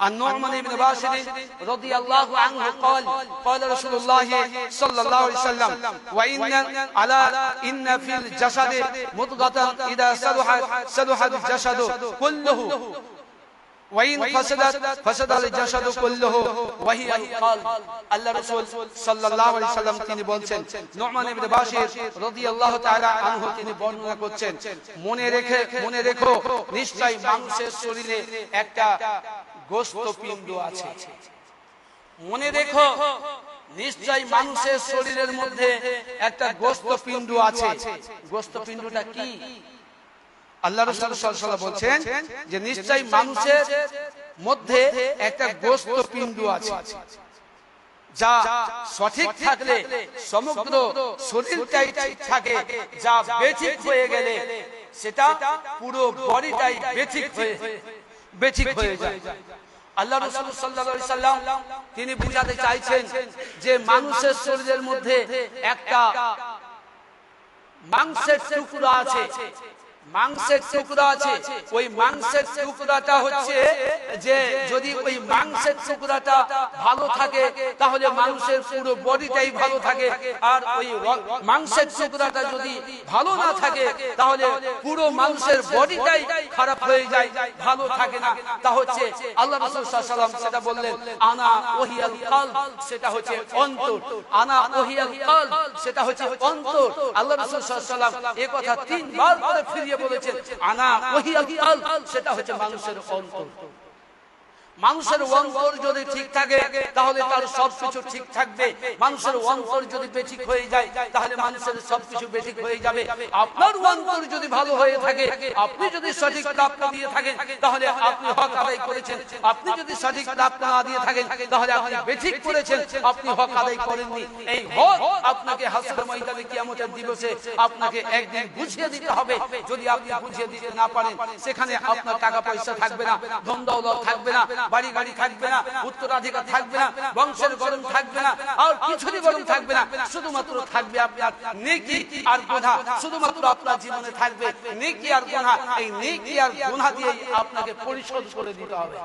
عن نعمان بن باشر رضي الله عنه قال قال رسول الله صلى الله عليه وسلم وإن على إن في الجسد مضغة إذا صلحت صلح الجسد كله وإن فسدت فسد الجسد كله وهي القلب আল্লাহ রাসূল সাল্লাল্লাহু আলাইহি সাল্লাম তিনি বলছেন নুমান ইবনে বাশির রাদিয়াল্লাহু তাআলা আনহু তিনি বর্ণনা করছেন মনে রেখে মনে রেখো নিশ্চয় মানুষের শরীরে একটা গোশত পিণ্ড আছে। মনে রেখো নিশ্চয় মানুষের শরীরের মধ্যে একটা গোস্ত পিণ্ড আছে। গোস্ত পিণ্ডটা কি? আল্লাহ রসুল সাল্লাল্লাহু বলছেন যে নিশ্চয় মানুষের মধ্যে একটা গোস্ত পিণ্ড আছে। যা সঠিক থাকলে সমগ্র শরীরটাই ঠিক থাকে যা বেঠিক হয়ে গেলে সেটা পুরো বডিটাই বেঠিক হয়ে বেঠিক হয়ে যায়। আল্লাহ রসুল সাল্লাম তিনি বুঝাতে চাইছেন যে মানুষের শরীরের মধ্যে একটা মাংসের টুকরো আছে। মাংসের টুকরা আছে। ওই মাংসের টুকরাটা হচ্ছে যে যদি ওই মাংসের টুকরাটা ভালো থাকে তাহলে মানুষের পুরো বডিটাই ভালো থাকে। আর ওই মাংসের টুকরাটা যদি ভালো না থাকে তাহলে পুরো মানুষের বডিটাই খারাপ হয়ে যায়, ভালো থাকে না। তা হচ্ছে আল্লাহ রাসূল সাল্লাল্লাহু আলাইহি সেটা বললেন, আনা ওহিয়াল কলব সেটা হচ্ছে অন্তর। আনা ওহিয়াল কলব সেটা হচ্ছে অন্তর। আল্লাহ রাসূল সাল্লাল্লাহু আলাইহি এই কথা তিনবার করে ফিরিয়ে বলেছেন, আনা ওহিয়াল কলব সেটা হচ্ছে মানুষের অন্তর। মানুষের অন্তর যদি ঠিক থাকে তাহলে তার সবকিছু ঠিক থাকবে। মানুষের অন্তর যদি বেঠিক হয়ে যায় তাহলে মানুষের সবকিছু বেঠিক হয়ে যাবে। আপনার অন্তর যদি ভালো হয়ে থাকে আপনি যদি সঠিক প্রাপ্ত দিয়ে থাকেন তাহলে আপনি হক আদায় করেছেন। আপনি যদি সঠিক প্রাপ্ত না দিয়ে থাকেন তাহলে আপনি বেঠিক করেছেন। আপনি হক আদায় করেননি। এই হক আপনাকে হাসর ময়দানে কিয়ামতের দিবসে আপনাকে একদিন বুঝিয়ে দিতে হবে যদি আপনি বুঝিয়ে দিতে না পারেন সেখানে আপনার টাকা পয়সা থাকবে না ধন দৌলত থাকবে না বাড়ি গাড়ি থাকবে না, উত্তরাধিকার থাকবে না, বংশের গরম থাকবে না, আর কিছুরই গরম থাকবে না। শুধুমাত্র থাকবে আপনার নেকি আর গোনা শুধুমাত্র আপনার জীবনে থাকবে নেকি আর গোনা এই নেকি আর গোনা দিয়ে আপনাকে পরিশোধ করে দিতে হবে।